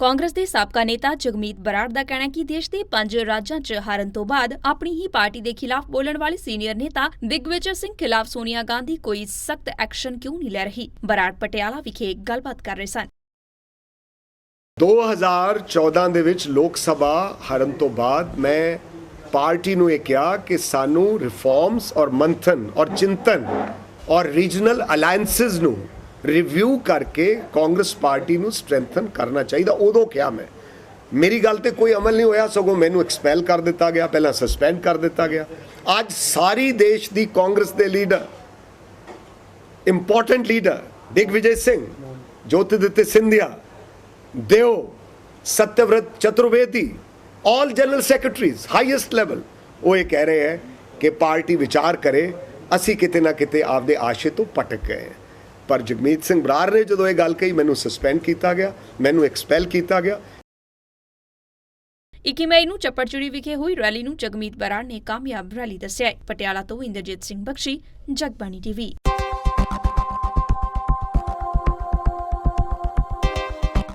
ਕਾਂਗਰਸ ਦੇ ਸਾਬਕਾ ਨੇਤਾ ਜਗਮੀਤ ਬਰਾੜ ਦਾ ਕਹਿਣਾ ਕਿ ਦੇਸ਼ ਦੇ ਪੰਜ ਰਾਜਾਂ 'ਚ ਹਾਰਨ ਤੋਂ ਬਾਅਦ ਆਪਣੀ ਹੀ ਪਾਰਟੀ ਦੇ ਖਿਲਾਫ ਬੋਲਣ ਵਾਲੇ ਸੀਨੀਅਰ ਨੇਤਾ ਦਿਗਵਿਜੇ ਸਿੰਘ ਖਿਲਾਫ ਸੋਨੀਆ ਗਾਂਧੀ ਕੋਈ ਸਖਤ ਐਕਸ਼ਨ ਕਿਉਂ ਨਹੀਂ ਲੈ ਰਹੀ? ਬਰਾੜ ਪਟਿਆਲਾ ਵਿਖੇ ਗੱਲਬਾਤ ਕਰ ਰਹੇ ਸਨ। 2014 ਦੇ ਵਿੱਚ ਲੋਕ ਸਭਾ ਹਾਰਨ ਤੋਂ ਬਾਅਦ ਮੈਂ ਪਾਰਟੀ ਨੂੰ ਇਹ ਕਿਹਾ ਕਿ ਸਾਨੂੰ ਰਿਫਾਰਮਸ ਔਰ ਮੰਥਨ ਔਰ ਚਿੰਤਨ ਔਰ ਰੀਜਨਲ ਅਲਾਈਅੰਸਸ ਨੂੰ ਰਿਵਿਊ ਕਰਕੇ ਕਾਂਗਰਸ ਪਾਰਟੀ ਨੂੰ ਸਟਰੈਂਥਨ ਕਰਨਾ ਚਾਹੀਦਾ, ਉਦੋਂ ਕਿਹਾ ਮੈਂ ਮੇਰੀ ਗੱਲ ਤੇ ਕੋਈ ਅਮਲ ਨਹੀਂ ਹੋਇਆ, ਸਗੋਂ ਮੈਨੂੰ ਐਕਸਪੈਲ ਕਰ ਦਿੱਤਾ ਗਿਆ, ਪਹਿਲਾਂ ਸਸਪੈਂਡ ਕਰ ਦਿੱਤਾ ਗਿਆ ਅੱਜ ਸਾਰੀ ਦੇਸ਼ ਦੀ ਕਾਂਗਰਸ ਦੇ leader important leader Digvijay Singh, Jyotiraditya Scindia, ਦਿਓ, Satyavrat Chaturvedi all general secretaries highest level ਉਹ ਇਹ ਕਹਿ ਰਹੇ ਹੈ ਕਿ ਪਾਰਟੀ ਵਿਚਾਰ ਕਰੇ, ਅਸੀਂ ਕਿਤੇ ਨਾ ਕਿਤੇ ਆਪਦੇ ਆਸ਼ੇ ਤੋਂ ਪਟਕ ਗਏ ਹਾਂ। ਪਰ ਜਗਮੀਤ ਸਿੰਘ ਬਰਾੜ ਨੇ ਜਦੋਂ ਇਹ ਗੱਲ ਕਹੀ, ਮੈਨੂੰ ਸਸਪੈਂਡ ਕੀਤਾ ਗਿਆ, ਮੈਨੂੰ ਐਕਸਪੈਲ ਕੀਤਾ ਗਿਆ। 21 ਮਈ ਨੂੰ ਚੱਪੜਚਿੜੀ ਵਿਖੇ ਹੋਈ ਰੈਲੀ ਨੂੰ ਜਗਮੀਤ ਬਰਾੜ ਨੇ ਕਾਮਯਾਬ ਰੈਲੀ ਦੱਸਿਆ। ਪਟਿਆਲਾ ਤੋਂ ਇੰਦਰਜੀਤ ਸਿੰਘ ਬਖਸ਼ੀ, ਜਗਬਾਣੀ ਟੀਵੀ।